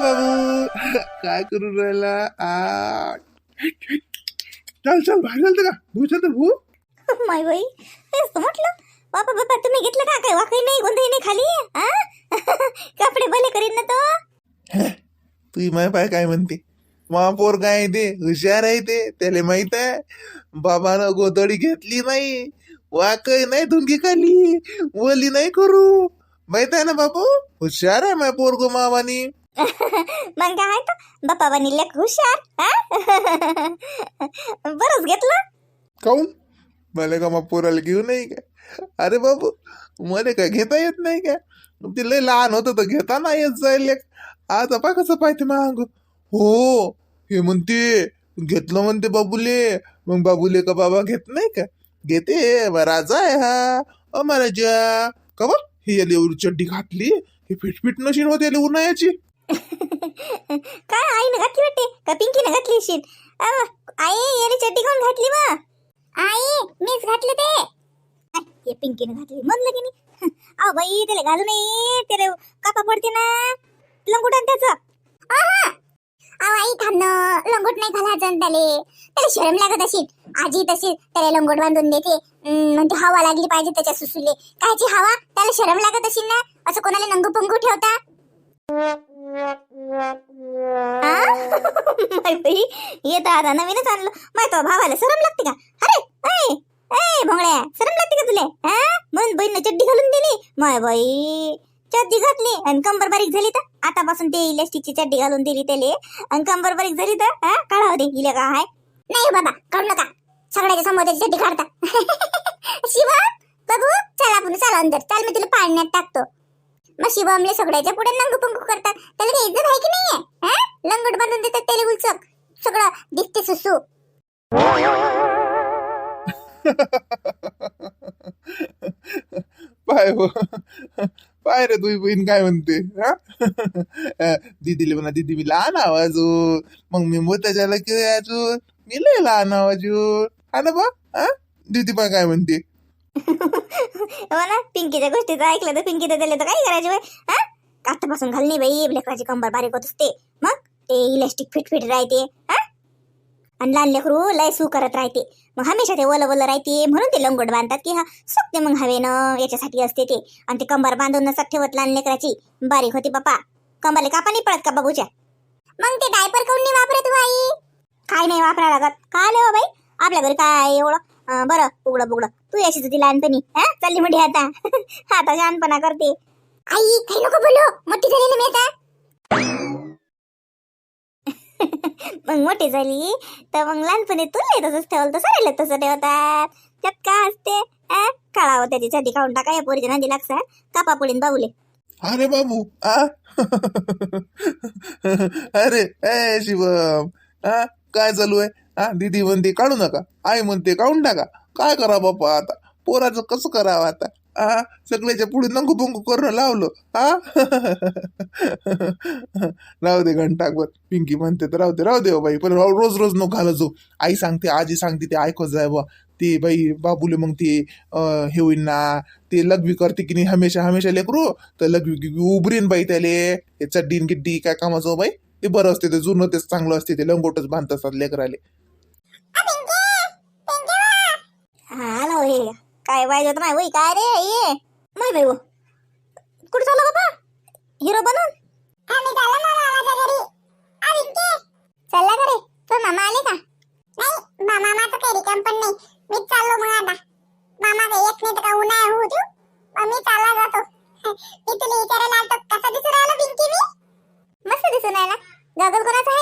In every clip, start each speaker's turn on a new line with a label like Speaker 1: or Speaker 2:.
Speaker 1: बाबू. काय करू राहिला? आ. चल चल बाहेर चालतं का? भू चालतं भू
Speaker 2: माय बाई तेच तर म्हटलं बापा बापा तुम्ही घेतलं का? काय वाकई नाही गोंधळी नाही खाली? आ? कपडे भले करीन ना तो.
Speaker 1: तुझी माय पाय काय म्हणते? महापौर काय ते हुशार आहे ते त्याला माहीत आहे. बाबानं गोदडी घेतली नाही वाकई नाही धुंगी खाली ओली नाही करू. माहीत आहे ना बापू? हुशार आहे माय पोरगो मामानी
Speaker 2: मग काय तो. बाप्पा बनी हुशार बरंच घेतलं.
Speaker 1: काऊन? मला का मग पोराला घेऊ नाही का? अरे बाबू मला काय घेता येत नाही का? ते लय लहान होतं तर घेता नाही येत जाईल आता पा कसं पाहिजे मग हो हे म्हणते घेतलं म्हणते बाबूले. मग बाबूले का बाबा घेत नाही का? घेते राजा आहे हा. अ महाराजा. का बा ही याला एवढी चड्डी घातली. ही फिटफिट नशीन होते याला उन्हाळ्याची.
Speaker 2: काय आईने घातली वाटते? का पिंकीनं घातली शीत आई याने चड्डी कोण घातली मग आई मीच घातली ते. हे पिंकीनं घातली. म्हणलं की नाही अहो बाई त्याला घालू नये. त्याला कापा पडते ना. लंगुटान त्याचं. अहो आई थांब लंगोट नाही घालायचं त्याले. त्याला शरम लागत अशी आजी तशी त्याला लंगोट बांधून देते. म्हणजे हवा लागली पाहिजे त्याच्या सुसुले. कायची हवा? त्याला शरम लागत असेल ना? असं कोणाला नंगू पंगू ठेवता? माय बाई आता नवीनच आणलं. माय तो भावाला सरम लागते का? अरे ऐ ऐ भोंगड्या सरम लागते का तुले? हा म्हणून चड्डी घालून दिली. माय बाई चड्डी घातली आणि कंबर बारीक झाली तर? आतापासून ते इलेस्टिकची चड्डी घालून दिली त्याले. आणि कंबर बारीक झाली तर? हा काढा होते इले का हाय? नाही हो बाबा काढू नका. सगळ्याच्या समोर त्याची चड्डी काढता. शिवा बघू चला आपण चला अंदर. चाल मी तुला पाळण्यात टाकतो. मग शिवमले सगळ्याच्या पुढे नंगू करतात. त्याला काही इज्जत आहे की नाहीये? हा? बांधून देतात त्याला उलचक. सगळं दिसते सुसू.
Speaker 1: पाय हो. पाय रे तुझी बहीण काय म्हणते? हा? म्हणा दीदी मी लहान आवाजू हो. मग मी मग झाला की अजून? मी लय लहान आवाजू हो. हा. ना बा? दिदी दीदी पण काय म्हणते?
Speaker 2: हो ना? पिंकीच्या गोष्टीचं ऐकलं तर पिंकी तर तर काय करायचे बाई. हा? आतापासून घाल नाही बाई लेकराची कंबर बारीक होत असते. मग? ते इलास्टिक फिट फिट राहते. हा? आणि लहान लेकरू लय सू करत राहते. मग हमेशा ते ओलं ओलं राहते. म्हणून ते लंगोट बांधतात की हा सुकते मग हवेनं याच्यासाठी असते ते. आणि ते कंबर बांधून नसत ठेवत लहान लेकराची. बारीक होती बापा कंबरले कापा नाही पडत का बाबूच्या? मग ते डायपर काऊन नाही वापरत हो बाई काय नाही वापरा लागत. काय नाही हो बाई? आपल्या घरी काय एवढं बरं उघडं बुगडं तू याशीच होती लहानपणी हा? चालली म्हणजे आता. आता शहाणपणा करते. आई काही नको बोलू. मोठी झाली ना मी आता. मग मोठी झाली तर मग लहानपणी तुला तसंच ठेवलं तसं राहिलं तसं ठेवतात. त्यात काय असते काळा काढावं त्याची छाती खाऊन टाका या पोरीच्या नादी लागसा. कापा पुढीन बाबूले
Speaker 1: अरे बाबू आ? अरे ए शिवम काय चालू आहे? हा दीदी म्हणते काढू नका. आई म्हणते काढून टाका. काय करा बाप्पा आता? पोराचं कसं करावं आता? हा सगळ्याच्या पुढे नंगू पंगू करणं लावलं. हा राहू दे घंटाकभर पिंकी म्हणते तर राहू दे राहू दे हो बाई पण रोज रोज नको घालत जाऊ आई सांगते आजी सांगते ते ऐकत जाय बा ते बाई बाबूले मग ते हे होईन ना ते लघवी करते की नाही हमेशा हमेशा लेकरू तर लघवी उभरीन बाई त्याले. हे चड्डीन गिड्डी काय कामाचं हो बाई? ते बरं असते ते जुनं तेच चांगलं असते ते लंगोटच बांधत असतात लेकराले.
Speaker 2: आला हो काय होत नाही काय रे? ये. माय वो. कुठे चालला बाबा? हिरो बनून? चाललो चला घरी. तो मामा आले का? नाही मामाचं काही रिकाम पण नाही. मीच चाललो मग आता. मामा काही येत नाही तर का उन्हाळा होऊ देऊ. मग मी चालला जातो. मी तुला विचारायला आलतो कसा दिसून राहिला पिंकी मी? मस्त दिसून राहिला. गगल कोणाचा आहे?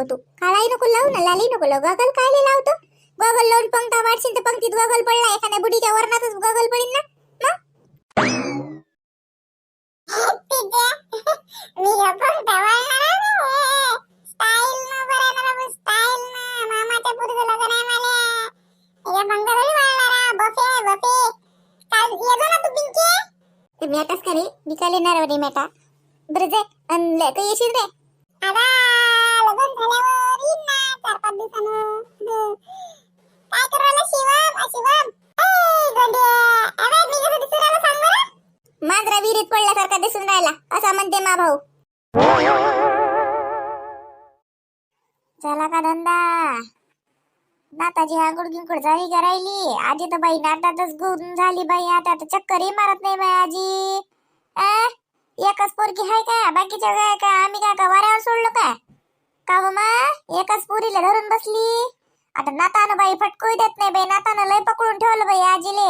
Speaker 2: नको तू काळाही नको लावू ना लाली नको लावू. गगल काय लावतो? गगल लावून पंक्ता वाटशील तर पंक्तीत गगल पडला एखाद्या बुडीच्या वरणातच गगल पडीन ना? मेटाच का रे? निकाल येणार रे मेटा. बरं जाय आणि काही येशील रे? लग्न झाल्यावर येईन ना चार पाच दिवसानं काय करू राहिला शिवम शिवम ए, मांजरा विहिरीत पडल्यासारखा दिसून राहिला असा म्हणते मा भाऊ झाला का धंदा नाताजी आंघोळ गिंकड झाली का राहिली आजी तर बाई नाटातच गुण झाली बाई आता तर चक्करही मारत नाही बाई आजी आ? एकच पोरगी आहे का बाकीच्या काय का आम्ही काय का वाऱ्यावर सोडलो काय का हो मा? एकाच पुरीला धरून बसली. आता नातानं बाई फटकू देत नाही बाई नातानं लय पकडून ठेवलं बाई आजीले.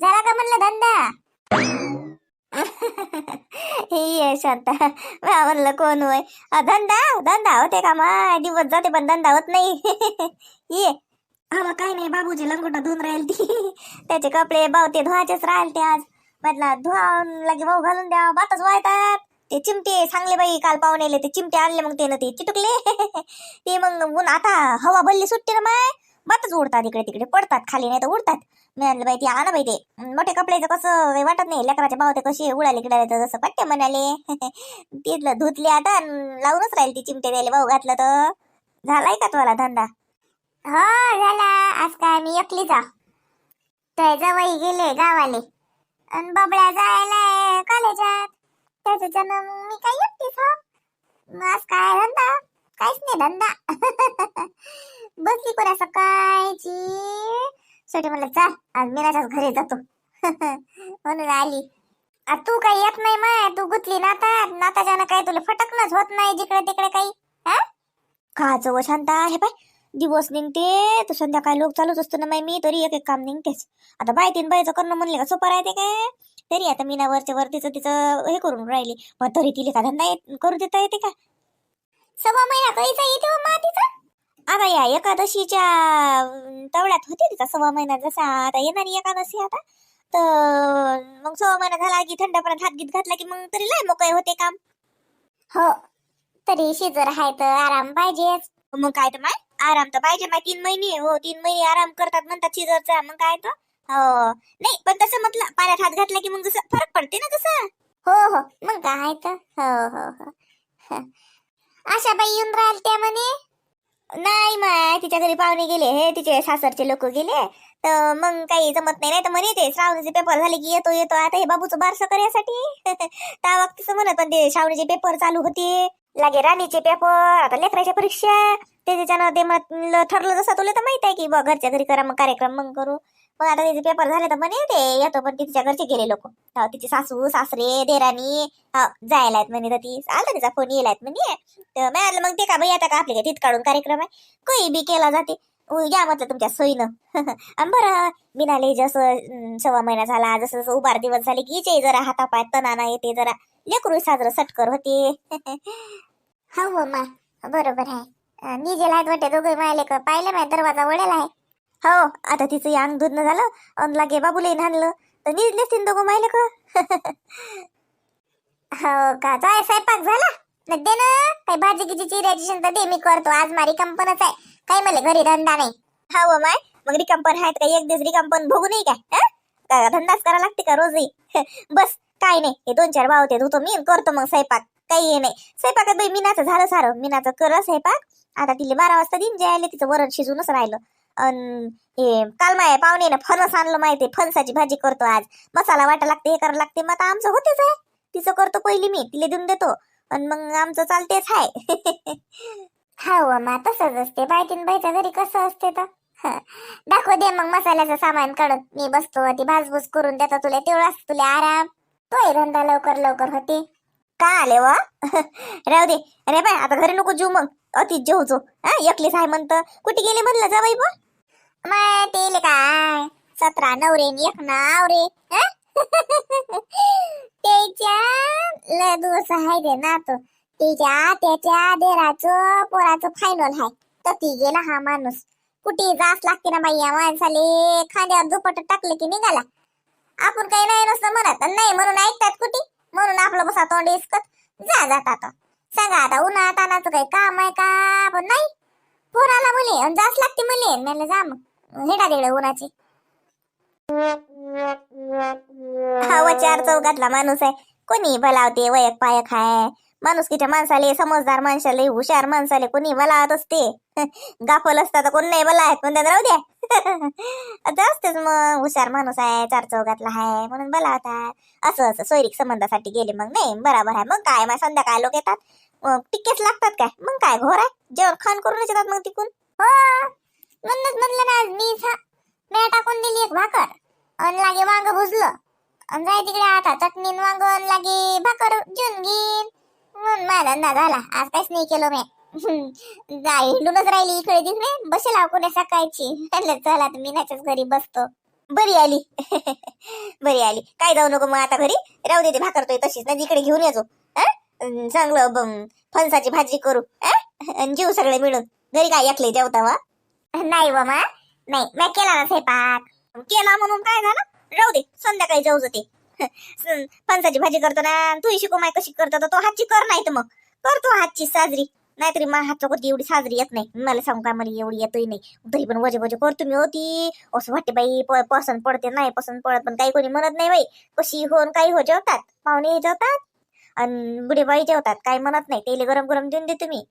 Speaker 2: झाला का म्हणलं धंदा? ये शांता. म्या म्हणलं कोण होय? धंदा? धंदा होते का मा? दिवस जाते पण धंदा होत नाही. ये. हा काय नाही बाबूजी लंगोट धुवून राहील ती. त्याचे कपडे बावते धुवायचेच राहील ते आज. म्हटलं धुवा लगे भाऊ घालून द्या बातच व्हायतात ते चिमटे सांगले बाई काल पाहुणे ते चिमटे आणले मग ते ना ते चिटकले. ते मग ऊन आता हवा भरली सुटते ना माय. बातच उडतात इकडे तिकडे पडतात खाली नाही तर उडतात. मी बाई ते आणा बाई ते. मोठे कपड्याचं कसं काही वाटत नाही. लेकराचे बावते कसे उडाले गिडाले तर जसं पट्टे म्हणाले. तिथलं धुतले आता लावूनच राहील ती चिमटे द्यायला. भाऊ घातलं तर. झालाय का तुम्हाला धंदा? हो झाला. आज काय मी एकली जा तर जवळ गेले गावाले. आणि बबड्या जायला त्याच्यानं मग मी काय एकटीच हो. आज काय धंदा? काहीच नाही धंदा. बसली कोणा सकाळची. शेवटी म्हणलं चाल आज मीनाच्याच घरी जातो. म्हणून आली. आ, तू काही येत नाही माय. तू गुतली नाता नाताच्यानं काही तुला फटकणच होत नाही जिकडे तिकडे काही. हा? खायचं व शांता हे पाय दिवस निघते तर संध्याकाळी लोक चालूच असतो ना माय. मी तरी एक एक काम निघतेच. आता बाय तीन बायचं करणं म्हणले का? सोपं राहते काय? तरी आता मीना वरच्या वर तिचं तिचं हे करून राहिली. पण तरी तिला का धंदा येत- करू देता येते का? सव्वा महिना कधीचा येते हो मा तिचा? आता या एकादशीच्या तवड्यात होते तिचा सव्वा महिना जसा. आता येणारी एकादशी आता. तर मग सव्वा महिना झाला की थंडपणात हात गीत घातला की मग तरी लय मोकळे होते काम. हो तरी शिजर आहे तर आराम पाहिजेच मग काय तर माय? आराम तर पाहिजे माय. तीन महिने हो तीन महिने आराम करतात म्हणतात शिजरचा. मग काय तर? हो. नाही पण तसं म्हटलं पाण्यात हात घातला की मग जसं फरक पडते ना तसं. हो हो. मग काय तर. हो हो हो. आशा बाई येऊन राहिल त्या म्हणे. नाही माय तिच्या घरी पाहुणे गेले. हे तिचे सासरचे लोक गेले. तर मग काही जमत नाही. नाही तर म्हणे ते श्रावणीचे पेपर झाले की येतो येतो. आता हे बाबूचं बारसं करण्यासाठी. त्या वक्तीच म्हणत पण ते श्रावणीचे पेपर चालू होते. लागे राणीचे पेपर आता लेकराच्या परीक्षा. त्याच्यानं ते म्हटलं ठरलं जसं तुला तर माहीत आहे की बा घरच्या घरी करा मग कार्यक्रम मग करू. मग आता तिचे पेपर झाले तर म्हणे ते येतो पण तिच्या घरचे गेले लोक. तिचे सासू सासरे देराणी हा जायला आहेत म्हणे तर ती. आला तिचा फोन येलायत म्हणे. तर मी आलं मग ते का बाई आता का आपल्या तिथ काढून कार्यक्रम आहे. कोई बी केला जाते. या म्हटलं तुमच्या सोयीनं आणि बरं बिनाले जसं सव्वा महिना झाला जसं जसं उभार दिवस झाले की इचे जरा हातापाय तणाना येते जरा लेकरू साजरं सटकर होते. हो, हो मा बरोबर आहे. निजेल आहेत वाटते दोघे मायले का पाहिलं माय दरवाजा वळेला आहे. हो आता तिचं अंग धुतणं झालं अन लागे बाबूला आणलं तर निजलेच तीन दोघं मायले का. हो का? जाय स्वयंपाक झाला? न दे ना काही भाजी किची चिरायची तर दे मी करतो. आज मारी कंपनच आहे. काही मला घरी धंदा नाही. हो माय मग रिकंपन आहेत का? एक दिवस रिकंपन भोगू नाही काय? का धंदाच करा लागते का रोजही? बस काय नाही. हे दोन चार भाव ते धुतो मी करतो मग स्वयंपाक. काही हे नाही. स्वयंपाकात बाई मीनाचं झालं सारं. मीनाचं कर स्वयंपाक. आता तिले बारा वाजता दिन जे आले तिचं वरण शिजूनच राहिलं. अन हे काल माय पाहुणे फणस आणलं माहिती फणसाची भाजी करतो आज. मसाला वाटा लागते हे करावं लागते. मग आता आमचं होतेच आहे. तिचं करतो पहिली मी तिला देऊन देतो. आणि मग आमचं चालतेच आहे. हो मा तसंच असते. बायतीन बाईच्या घरी कसं असते तर? हं. दाखव दे मग मसाल्याचं सामान काढून. मी बसतो ती भाजभूज करून देतो तुला. तेवढाच तुला आराम. तोय धंदा लवकर लवकर होते. का आले वा? राहू दे. अरे बाय आता घरी नको जेऊ मग. अतिच जेवचो हा एकलीच आहे म्हणतं. कुठे गेले म्हणलं जा बाई बा माय तेले काय? सतरा नवरे एक नावरे त्याच्या लय आहे ते ना तो तिच्या त्याच्या देराचं पोराचं फायनल आहे तर ती गेला हा माणूस. कुठे जास लागते ना बाई या माणसाले. खांद्यावर दुपट टाकले की निघाला. आपण काही नाही नसतं म्हणत नाही म्हणून ऐकतात कुठे? म्हणून आपलं बसा तोंड इसकत जा जात आता. सांगा आता उन्हा तानाचं काही काम आहे का? पण नाही. पोराला मुले जास लागते मुले म्हणलं जा मग. हेडा तिकडे उन्हाची. हवा चार चौकातला माणूस आहे. कोणी भलावते वयक पायक आहे माणुसकीच्या माणसाले समजदार माणसाले हुशार माणसाले कोणी बलावत असते. गाफल असता तर कोण नाही बलावत पण त्यात राहू द्या आता असतेच मग हुशार माणूस आहे चार चौकातला आहे म्हणून बलावतात. असं असं सोयरीक संबंधासाठी गेले मग नाही बराबर आहे. मग काय मग संध्याकाळ लोक येतात. अं, लागतात काय? मग काय घोर आहे? जेवण खाण करून येतात मग तिकून. हो. म्हणूनच म्हणलं ना आज मी मी टाकून दिली एक भाकर. अन लागे वांग भुजलं. अन जाय तिकडे आता चटणी वांग अन लागे भाकर घेऊन घेईन. म्हणून माझा अंदाज झाला. आज काहीच नाही केलं मी. जाय हिंडूनच राहिली इकडे तिकडे. बसेल आहो कुठे सकाळची. म्हणलं चला तर मी नाच्याच घरी बसतो. बरी आली. बरी आली. काय जाऊ नको मग आता घरी? राहू दे ते भाकरतोय तशीच. ना इकडे घेऊन येतो चांगलं फणसाची भाजी करू. हं? अन जेऊ सगळे मिळून. घरी काय ऐकले जेवता वा नाही बाबा. नाही मी केला ना स्वयंपाक केला म्हणून काय झालं? राहू दे संध्याकाळी जाऊ ते. फणसाची भाजी करतो ना तू शिकू माय कशी करतो तर तो हातची कर नाही तर मग. करतो हातची साजरी. नाहीतरी मग हातच्या कोणती एवढी साजरी येत नाही. मला सांगू काय मला एवढी येतोय नाही. तरी पण वजे वजे करतो मी होती असं वाटते बाई पसंत पडते नाही पसंत पडत पण काही कोणी म्हणत नाही बाई. कशी होऊन काही हो जेवतात. पाहुणे जेवतात. आणि बुढेबाई जेवतात. काही म्हणत नाही. तेले गरम गरम देऊन दे तुम्ही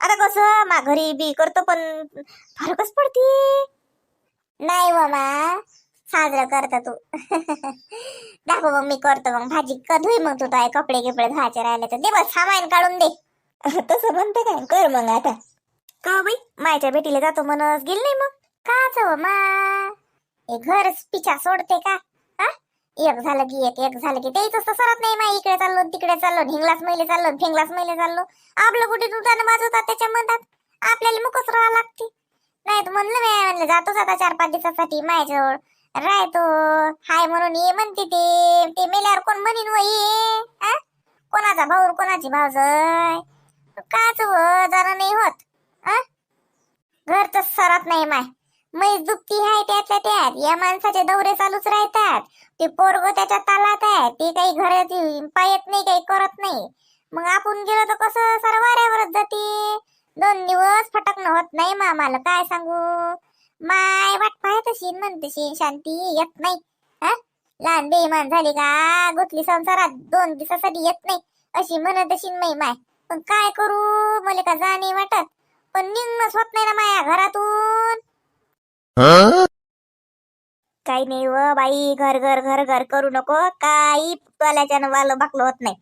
Speaker 2: आता कसं? मा घरी बी करतो पण फरकच पडते. नाही बाबा साजरं करता तू. दाखव मग मी करतो मग. भाजी कधी मग तू काय कपडे गिपडे धुवायचे राहिले तर. दे बस सामान काढून दे. तसं म्हणते काय? कर मग आता. का हो बाई? मायच्या भेटीला जातो म्हणस गेल नाही मग? काच हो मा? हे घर पिछा सोडते का? एक झालं की एक एक झालं की. तेच असतं सरत नाही माई. इकडे चाललो तिकडे चाललो ढिंगलाच मैले चाललो फिंगलास मैले चाललो. आपलं कुठे तुटानं वाजवतात त्याच्या म्हणतात आपल्याला मुकच राहावं लागते. नाही तर म्हणलं मी म्हणलं जातोच आता चार पाच दिवसासाठी माझ्याजवळ. राहतो. हाय म्हणून ये म्हणते ते. ते मेल्यावर कोण म्हणीन व ये आ? कोणाचा भाऊ कोणाची भाऊजय काच व जरा नाही होत. आ? घर तर सरत नाही माय. मैस दुपती आहे त्यातल्या त्यात. या माणसाचे दौरे चालूच राहतात. ते पोरग त्याच्या तालात आहे. ते काही घरात पायत नाही काही करत नाही. मग आपण गेलो तर कसं? सर्वाऱ्यावरच जाते. दोन दिवस फटकणं होत नाही मामाला काय सांगू? माय वाट पाहत तशी म्हणते शांती येत नाही. हा? लहान बेमान झाली का? गुतली संसारात दोन दिवसासाठी येत नाही. अशी म्हणत अशी नाही माय. पण काय करू? मला का जाणे वाटत. पण निघणंच होत नाही ना माया घरातून. काही नाही व बाई घर घर घर घर करू नको. काही टोल्याच्यानं वालं बाकलो होत नाही.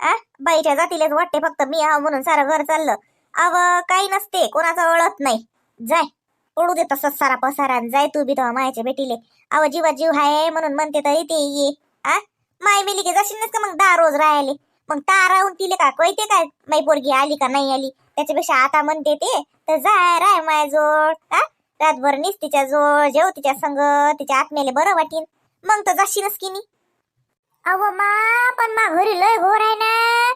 Speaker 2: आ? बाईच्या जातीलाच वाटते फक्त मी हा म्हणून सारं घर चाललं. अव काही नसते कोणाचं ओळख नाही. जाय पडू दे तसंच सारा पसारा जाय तू बी तेव्हा मायाच्या भेटीले. अव जीवा जीव हाय म्हणून म्हणते तर येते ये. आ? माय मेली की जाशील का मग दहा रोज राहिले. मग ता राहून तिले का? कळते काय? माई पोरगी आली का नाही आली? त्याच्यापेक्षा आता म्हणते ते. तर जाय राय माय आ? रातभर निस तिच्या जोळ जेव तिच्या संग तिच्या आत्म्याला बरं वाटीन. मग तर जाशीलच की नी. अव मा पण मा घरी लय हो घोर आहे ना.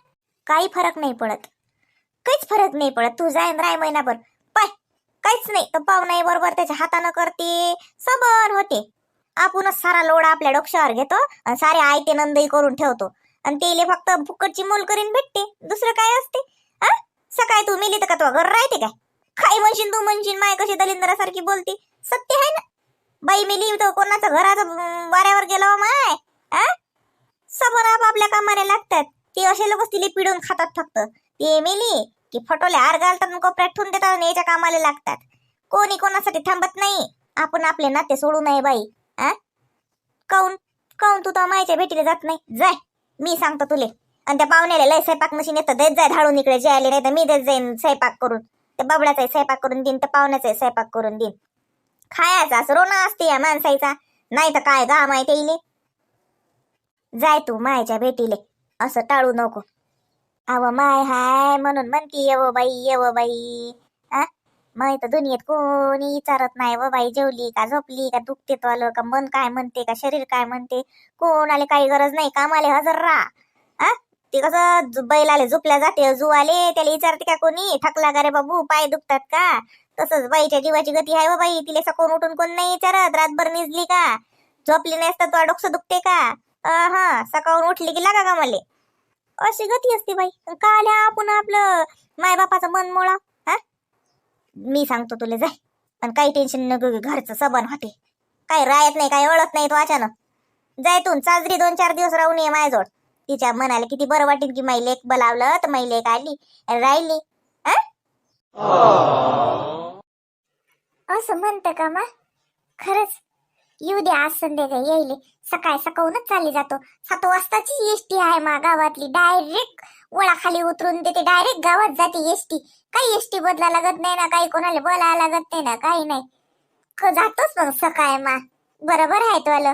Speaker 2: काही फरक नाही पडत. काहीच फरक नाही पडत. तू जाईन राय महिनाभर. पाय काहीच नाही. तर नाही बरोबर त्याच्या हातानं करते. सबन होते. आपणच सारा लोड आपल्या डोक्यावर घेतो आणि सारे आयते नंदही करून ठेवतो. आणि तेले फक्त फुकटची मोल करीन भेटते. दुसरं काय असते? सकाळी तू मेली तर का तो घर राहते काय? काय म्हणशील तू म्हणशील माय कशी दलिंदरासारखी बोलते. सत्य आहे ना? बाई मी तो कोणाचं घराचं वाऱ्यावर गेलो माय. हा सबन आपापल्या कामाला लागतात. ते असे लोक तिले पिडून खातात फक्त. ते मेली की फटोले हार घालतात आणि कोपऱ्यात ठेवून देतात आणि याच्या कामाला लागतात. कोणी कोणासाठी थांबत नाही. आपण आपले नाते सोडू नये बाई. आ काऊन? काऊन तू तर मायच्या भेटीला जात नाही? जाय मी सांगतो तुले. आणि त्या पाहुण्याला लय स्वयंपाक मशीन येतं देत जाय धाडून इकडे. जे आले नाही तर मी देत जाईन स्वयंपाक करून. तर बबड्याचा स्वयंपाक करून देईन तर पाहुण्याचा स्वयंपाक करून देईन. खायचा रोना असते या माणसाईचा. नाही तर काय गा माहिती येईल जाय तू मायच्या भेटीले असं टाळू नको. अव माय हाय म्हणून म्हणती येव बाई येव बाई. आ माय तर दुनियेत कोणी विचारत नाही व बाई जेवली का झोपली का दुखते तो आलं का मन काय म्हणते का शरीर काय म्हणते कोणाला काही गरज नाही कामाले हजर राहा. आ ती कसं बैलाले झोपल्या जाते जुवाले त्याला विचारते का कोणी? थकला का रे बाबू? पाय दुखतात का? तसंच बाईच्या जीवाची गती आहे हो बाई. तिला सकाळून उठून कोण नाही विचारत रातभर निजली का? झोपली नाही असतात तुला डोकसं दुखते का? हा सकाळून उठली की लागा का मले अशी गती असते बाई. का आल्या आपण आपलं? मायबापाचं मन मोळा. हा? मी सांगतो तुला जाय. आणि काही टेन्शन नको घरचं सबन होते. काही राहत नाही काही ओळख नाही तो अचानक. जायतून साजरी दोन चार दिवस राहून ये माझ्याजवळ. तिच्या मनाला किती बरं वाटेल की माई लेक बोलावलं तर माई लेक आली राहिली असं म्हणतं का मा? खरंच. येऊ दे आज संध्याकाळी येईल सकाळी सकाळूनच चालली जातो. सात वाजताची एसटी आहे मा गावातली. डायरेक्ट वळाखाली उतरून देते. डायरेक्ट गावात जाते एसटी. काही एसटी बदला लागत नाही ना? काही कोणाला बोलायला लागत नाही ना? काही नाही. जातोच मग सकाळ मा. बरोबर आहे तुला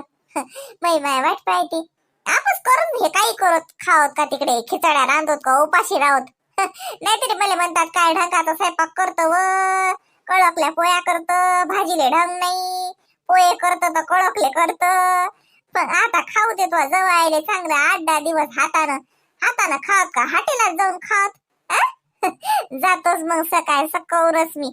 Speaker 2: मै माय वाट पाहिजे आपच करून हे काही करत खावत का तिकडे खिचड्या रांधत का उपाशी राहत. नाहीतरी मला म्हणतात काय ढंगाचा स्वयंपाक करतो व? कळकल्या पोया करत भाजीले ढंग नाही. पोहे करत तर कळकले करत. पण आता खाऊ दे तुला जवळ आले चांगलं आठ दहा दिवस हातानं. हातानं खात का? हाटेलात जाऊन खात जातोच मग सकाळ सकाळच मी.